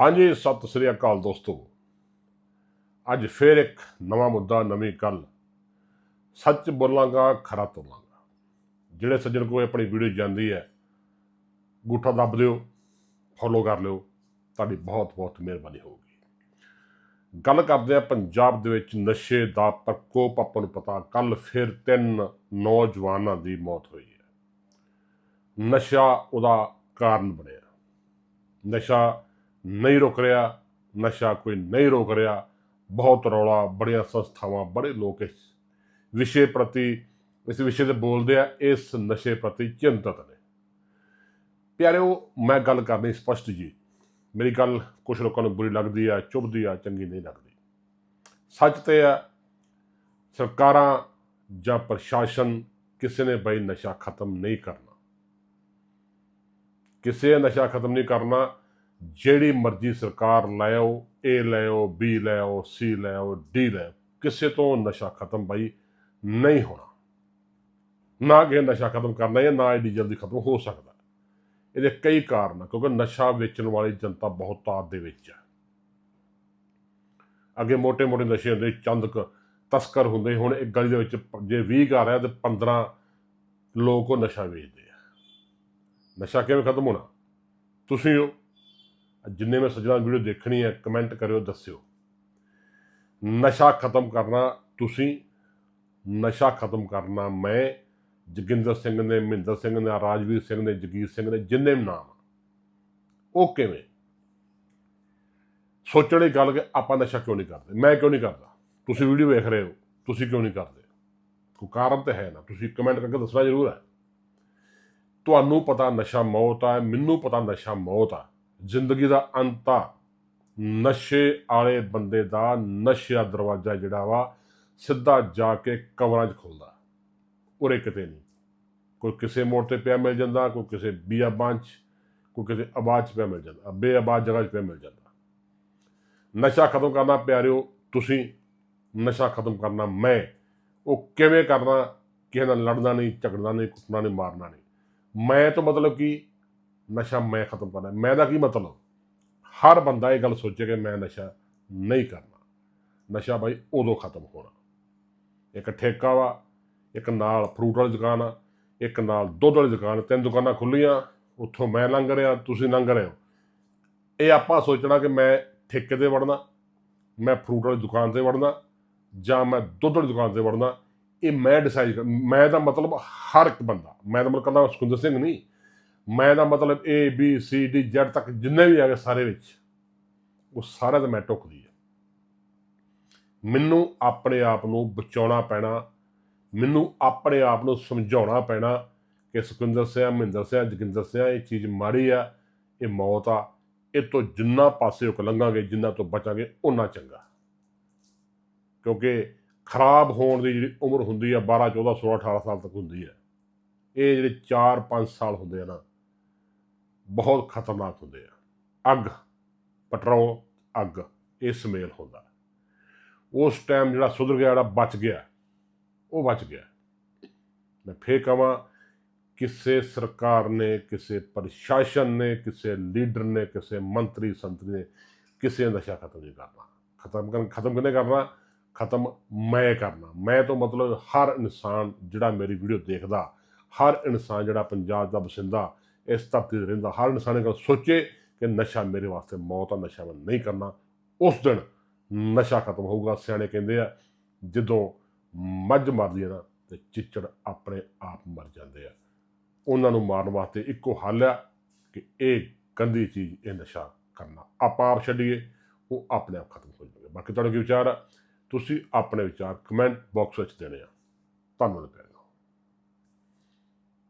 ਹਾਂਜੀ, ਸਤਿ ਸ੍ਰੀ ਅਕਾਲ ਦੋਸਤੋ। ਅੱਜ ਫੇਰ ਇੱਕ ਨਵਾਂ ਮੁੱਦਾ, ਨਵੀਂ ਗੱਲ। ਸੱਚ ਬੋਲਾਂਗਾ, ਖਰਾ ਤੋਲਾਂਗਾ। ਜਿਹੜੇ ਸੱਜਣ ਕੋਈ ਆਪਣੀ ਵੀਡੀਓ ਜਾਂਦੀ ਹੈ ਗੂਠਾ ਦੱਬ ਦਿਓ ਫੋਲੋ ਕਰ ਲਿਓ, ਤੁਹਾਡੀ ਬਹੁਤ ਬਹੁਤ ਮਿਹਰਬਾਨੀ ਹੋਊਗੀ। ਗੱਲ ਕਰਦੇ ਆ ਪੰਜਾਬ ਦੇ ਵਿੱਚ ਨਸ਼ੇ ਦਾ ਪ੍ਰਕੋਪ, ਆਪਾਂ ਨੂੰ ਪਤਾ ਕੱਲ ਫਿਰ ਤਿੰਨ ਨੌਜਵਾਨਾਂ ਦੀ ਮੌਤ ਹੋਈ ਹੈ। ਨਸ਼ਾ ਉਹਦਾ ਕਾਰਨ ਬਣਿਆ। ਨਸ਼ਾ ਨਹੀਂ ਰੁਕ ਰਿਹਾ, ਨਸ਼ਾ ਕੋਈ ਨਹੀਂ ਰੋਕ ਰਿਹਾ। ਬਹੁਤ ਰੌਲਾ, ਬੜੀਆਂ ਸੰਸਥਾਵਾਂ, ਬੜੇ ਲੋਕ ਇਸ ਵਿਸ਼ੇ ਪ੍ਰਤੀ, ਇਸ ਵਿਸ਼ੇ ਤੇ ਬੋਲਦੇ ਆ, ਇਸ ਨਸ਼ੇ ਪ੍ਰਤੀ ਚਿੰਤਤ ਨੇ। ਪਿਆਰਿਓ, ਮੈਂ ਗੱਲ ਕਰਨੀ ਸਪਸ਼ਟ ਜੀ। ਮੇਰੀ ਗੱਲ ਕੁਝ ਲੋਕਾਂ ਨੂੰ ਬੁਰੀ ਲੱਗਦੀ ਆ, ਚੁਭਦੀ ਆ, ਚੰਗੀ ਨਹੀਂ ਲੱਗਦੀ। ਸੱਚ ਤੇ ਆ, ਸਰਕਾਰਾਂ ਜਾਂ ਪ੍ਰਸ਼ਾਸਨ ਕਿਸੇ ਨੇ ਬਈ ਨਸ਼ਾ ਖਤਮ ਨਹੀਂ ਕਰਨਾ। ਕਿਸੇ ਨਸ਼ਾ ਖਤਮ ਨਹੀਂ ਕਰਨਾ ਜਿਹੜੀ ਮਰਜ਼ੀ ਸਰਕਾਰ ਲਾਇਓ ਏ ਲਾਇਓ ਬੀ ਲਾਇਓ ਸੀ ਲਾਇਓ ਡੀ ਲਾਇਓ ਕਿਸੇ ਤੋਂ ਨਸ਼ਾ ਖਤਮ ਬਾਈ ਨਹੀਂ ਹੋਣਾ। ਨਾ ਕਿ ਨਸ਼ਾ ਖਤਮ ਕਰਨਾ ਹੈ ਨਾ ਇਹਦੀ ਜਲਦੀ ਖਤਮ ਹੋ ਸਕਦਾ। ਇਹਦੇ ਕਈ ਕਾਰਨ ਕਿਉਂਕਿ ਨਸ਼ਾ ਵੇਚਣ ਵਾਲੀ ਜਨਤਾ ਬਹੁਤ ਤਾਤ ਦੇ ਵਿੱਚ ਹੈ ਅੱਗੇ ਮੋٹے-ਮੋٹੇ ਨਸ਼ੇ ਹੁੰਦੇ, ਚੰਦਕ, ਤਸਕਰ ਹੁੰਦੇ, ਹੁਣ ਇੱਕ ਗਲੀ ਦੇ ਵਿੱਚ ਜੇ 20 ਘਰ ਆ ਤੇ 15 ਲੋਕ ਉਹ ਨਸ਼ਾ ਵੇਚਦੇ ਆ। ਨਸ਼ਾ ਕਿਵੇਂ ਖਤਮ ਹੋਣਾ? ਤੁਸੀਂ ਜਿੰਨੇ ਮੈਂ ਸੱਜਣਾ ਵੀਡੀਓ ਦੇਖਣੀ ਹੈ ਕਮੈਂਟ ਕਰਿਓ, ਦੱਸਿਓ। ਨਸ਼ਾ ਖਤਮ ਕਰਨਾ ਤੁਸੀਂ, ਨਸ਼ਾ ਖਤਮ ਕਰਨਾ ਮੈਂ, ਜੋਗਿੰਦਰ ਸਿੰਘ ਨੇ, ਮਹਿੰਦਰ ਸਿੰਘ ਨੇ, ਰਾਜਵੀਰ ਸਿੰਘ ਨੇ, ਜਗੀਰ ਸਿੰਘ ਨੇ, ਜਿੰਨੇ ਵੀ ਨਾਮ ਉਹ ਕਿਵੇਂ? ਸੋਚਣ ਦੀ ਗੱਲ ਕਿ ਆਪਾਂ ਨਸ਼ਾ ਕਿਉਂ ਨਹੀਂ ਕਰਦੇ? ਮੈਂ ਕਿਉਂ ਨਹੀਂ ਕਰਦਾ? ਤੁਸੀਂ ਵੀਡੀਓ ਵੇਖ ਰਹੇ ਹੋ, ਤੁਸੀਂ ਕਿਉਂ ਨਹੀਂ ਕਰਦੇ? ਕੋਈ ਕਾਰਨ ਤਾਂ ਹੈ ਨਾ? ਤੁਸੀਂ ਕਮੈਂਟ ਕਰਕੇ ਦੱਸਣਾ ਜ਼ਰੂਰ ਹੈ। ਤੁਹਾਨੂੰ ਪਤਾ ਨਸ਼ਾ ਮੌਤ ਆ, ਮੈਨੂੰ ਪਤਾ ਨਸ਼ਾ ਮੌਤ ਆ। ਜ਼ਿੰਦਗੀ ਦਾ ਅੰਤ ਆ। ਨਸ਼ੇ ਵਾਲੇ ਬੰਦੇ ਦਾ ਨਸ਼ੇ ਦਰਵਾਜ਼ਾ ਜਿਹੜਾ ਵਾ ਸਿੱਧਾ ਜਾ ਕੇ ਕਬਰਾਂ 'ਚ ਖੁੱਲਦਾ। ਉਰੇ ਕਿਤੇ ਨਹੀਂ। ਕੋਈ ਕਿਸੇ ਮੋੜ ਤੇ ਪਿਆ ਮਿਲ ਜਾਂਦਾ, ਕੋਈ ਕਿਸੇ ਬੀਆਬਾਂ 'ਚ, ਕੋਈ ਕਿਸੇ ਆਬਾਦ 'ਚ ਪਿਆ ਮਿਲ ਜਾਂਦਾ ਬੇਆਬਾਦ ਜਗ੍ਹਾ 'ਚ ਪਿਆ ਮਿਲ ਜਾਂਦਾ। ਨਸ਼ਾ ਖਤਮ ਕਰਨਾ ਪਿਆਰਿਓ, ਤੁਸੀਂ ਨਸ਼ਾ ਖਤਮ ਕਰਨਾ ਮੈਂ। ਉਹ ਕਿਵੇਂ ਕਰਨਾ, ਕਿਸੇ ਨਾਲ ਲੜਨਾ ਨਹੀਂ, ਝਗੜਨਾ ਨਹੀਂ, ਕੁੱਟਣਾ ਨਹੀਂ, ਮਾਰਨਾ ਨਹੀਂ। ਮੈਂ ਤਾਂ ਮਤਲਬ ਕਿ ਨਸ਼ਾ ਮੈਂ ਖਤਮ ਕਰਨਾ, ਮੈਂ ਦਾ ਕੀ ਮਤਲਬ? ਹਰ ਬੰਦਾ ਇਹ ਗੱਲ ਸੋਚੇ ਕਿ ਮੈਂ ਨਸ਼ਾ ਨਹੀਂ ਕਰਨਾ। ਨਸ਼ਾ ਬਾਈ ਉਦੋਂ ਖਤਮ ਹੋਣਾ। ਇੱਕ ਠੇਕਾ ਵਾ, ਇੱਕ ਨਾਲ ਫਰੂਟ ਵਾਲੀ ਦੁਕਾਨ ਆ, ਇੱਕ ਨਾਲ ਦੁੱਧ ਵਾਲੀ ਦੁਕਾਨ, ਤਿੰਨ ਦੁਕਾਨਾਂ ਖੁੱਲੀਆਂ ਉੱਥੋਂ ਮੈਂ ਲੰਘ ਰਿਹਾ, ਤੁਸੀਂ ਲੰਘ ਰਹੇ ਹੋ। ਇਹ ਆਪਾਂ ਸੋਚਣਾ ਕਿ ਮੈਂ ਠੇਕੇ ਤੇ ਵੜਨਾ, ਮੈਂ ਫਰੂਟ ਵਾਲੀ ਦੁਕਾਨ ਤੇ ਵੜਨਾ, ਜਾਂ ਮੈਂ ਦੁੱਧ ਵਾਲੀ ਦੁਕਾਨ ਤੇ ਵੜਨਾ, ਇਹ ਮੈਂ ਡਿਸਾਈਡ ਮੈਂ ਦਾ ਮਤਲਬ ਹਰ ਇੱਕ ਬੰਦਾ, ਮੈਂ ਦਾ ਮਤਲਬ ਕੱਲਾ ਸੁਖਿੰਦਰ ਸਿੰਘ ਨਹੀਂ ਮੈਂ ਦਾ ਮਤਲਬ A, B, C, D, Z ਤੱਕ ਜਿੰਨੇ ਵੀ ਆ ਗਏ ਸਾਰੇ ਵਿੱਚ, ਉਹ ਸਾਰਾ ਤਾਂ ਮੈਂ ਟੁੱਕਦੀ ਹੈ। ਮੈਨੂੰ ਆਪਣੇ ਆਪ ਨੂੰ ਬਚਾਉਣਾ ਪੈਣਾ, ਮੈਨੂੰ ਆਪਣੇ ਆਪ ਨੂੰ ਸਮਝਾਉਣਾ ਪੈਣਾ ਕਿ ਸੁਖਿੰਦਰ ਸਿੰਘ ਮਹਿੰਦਰ ਸਿੰਘ, ਜੋਗਿੰਦਰ ਸਿੰਘ, ਇਹ ਚੀਜ਼ ਮਾੜੀ ਆ, ਇਹ ਮੌਤ ਆ, ਇਹ ਤੋਂ ਜਿੰਨਾ ਪਾਸੇ ਉਹ ਲੰਘਾਂਗੇ, ਜਿੰਨਾ ਤੋਂ ਬਚਾਂਗੇ ਉਨਾ ਚੰਗਾ। ਕਿਉਂਕਿ ਖਰਾਬ ਹੋਣ ਦੀ ਜਿਹੜੀ ਉਮਰ ਹੁੰਦੀ ਆ 12 14 16 18 ਸਾਲ ਤੱਕ ਹੁੰਦੀ ਹੈ ਇਹ ਜਿਹੜੇ 4 5 ਸਾਲ ਹੁੰਦੇ ਆ ਨਾ ਬਹੁਤ ਖਤਰਨਾਕ ਹੁੰਦੇ ਆ। ਅੱਗ, ਪੈਟਰੋਲ, ਅੱਗ, ਇਹ ਸਮੇਲ ਹੁੰਦਾ ਉਸ ਟਾਈਮ ਜਿਹੜਾ ਸੁਧਰ ਗਿਆ, ਜਿਹੜਾ ਬਚ ਗਿਆ, ਉਹ ਬਚ ਗਿਆ। ਮੈਂ ਫੇਰ ਕਹਾਂ, ਕਿਸੇ ਸਰਕਾਰ ਨੇ, ਕਿਸੇ ਪ੍ਰਸ਼ਾਸਨ ਨੇ, ਕਿਸੇ ਲੀਡਰ ਨੇ, ਕਿਸੇ ਮੰਤਰੀ, ਸੰਤਰੀ ਨੇ ਕਿਸੇ ਨਸ਼ਾ ਖਤਮ ਨਹੀਂ ਕਰਨਾ। ਖਤਮ ਕਰਨ, ਖਤਮ ਕਿਨੇ ਕਰਨਾ? ਖਤਮ ਮੈਂ ਕਰਨਾ। ਮੈਂ ਤੋਂ ਮਤਲਬ ਹਰ ਇਨਸਾਨ ਜਿਹੜਾ ਮੇਰੀ ਵੀਡੀਓ ਦੇਖਦਾ, ਹਰ ਇਨਸਾਨ ਜਿਹੜਾ ਪੰਜਾਬ ਦਾ ਵਸਿੰਦਾ ਇਸ ਧਰਤੀ ਤੇ ਰਹਿੰਦਾ ਹਰ ਇਨਸਾਨ ਇਹ ਗੱਲ ਸੋਚੇ ਕਿ ਨਸ਼ਾ ਮੇਰੇ ਵਾਸਤੇ ਮੌਤ ਆ, ਨਸ਼ਾ ਮੈਂ ਨਹੀਂ ਕਰਨਾ। ਉਸ ਦਿਨ ਨਸ਼ਾ ਖਤਮ ਹੋਊਗਾ, ਸਿਆਣੇ ਕਹਿੰਦੇ ਆ, ਜਦੋਂ ਮੱਝ ਮਰਦੀ ਹੈ ਨਾ, ਤੇ ਚਿੱਚੜ ਆਪਣੇ ਆਪ ਮਰ ਜਾਂਦੇ ਆ। ਉਹਨਾਂ ਨੂੰ ਮਾਰਨ ਵਾਸਤੇ ਇੱਕੋ ਹੱਲ ਆ ਕਿ ਇਹ ਗੰਦੀ ਚੀਜ਼, ਇਹ ਨਸ਼ਾ ਕਰਨਾ। ਆਪਾਂ ਆਪ ਛੱਡੀਏ, ਉਹ ਆਪਣੇ ਆਪ ਖਤਮ ਹੋ ਜਾਣਗੇ। ਬਾਕੀ ਤੁਹਾਡੇ ਕੀ ਵਿਚਾਰ ਆ? ਤੁਸੀਂ ਆਪਣੇ ਵਿਚਾਰ ਕਮੈਂਟ ਬਾਕਸ ਵਿੱਚ ਦੇਣੇ ਆ। ਧੰਨਵਾਦ ਪਿਆਰੇ